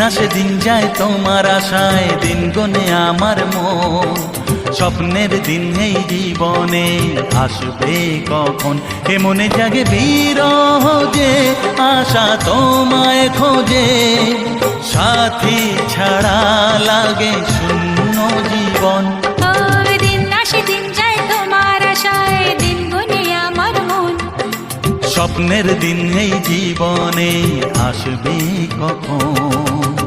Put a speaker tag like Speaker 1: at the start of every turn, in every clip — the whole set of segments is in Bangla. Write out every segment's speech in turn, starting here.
Speaker 1: আসে দিন যায় তোমার আশায়, দিন গনে আমার মো স্বপ্নের দিন
Speaker 2: এই জীবনে আসবে কখন? এ মনে জাগে বিরহ যে, আশা তোমায় খোঁজে। সাথী ছাড়া লাগে শূন্য স্বপ্নের দিন এই জীবনে আসবে কখন?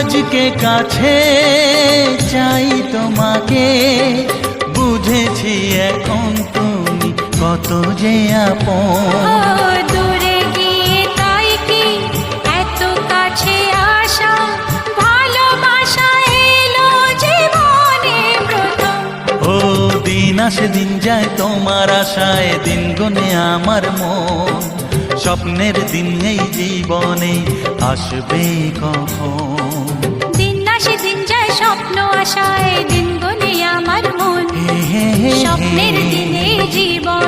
Speaker 2: আজকে কাছে চাই তোমাকে। বুঝেছি এখন তুমি কত যে আপন।
Speaker 1: দূরে গিয়ে তাই কি? এত কাছে আসা ভালোবাসা এলো জীবনে প্রথম।
Speaker 2: ও দিন আসে দিন যায় তোমার আশায় দিন গনে আমার মন। স্বপ্নের দিন এই জীবনে আসবে কখন?
Speaker 1: দিন আসে দিন যায় স্বপ্ন আশায় দিন গনে আমার মন। স্বপ্নের দিন জীবন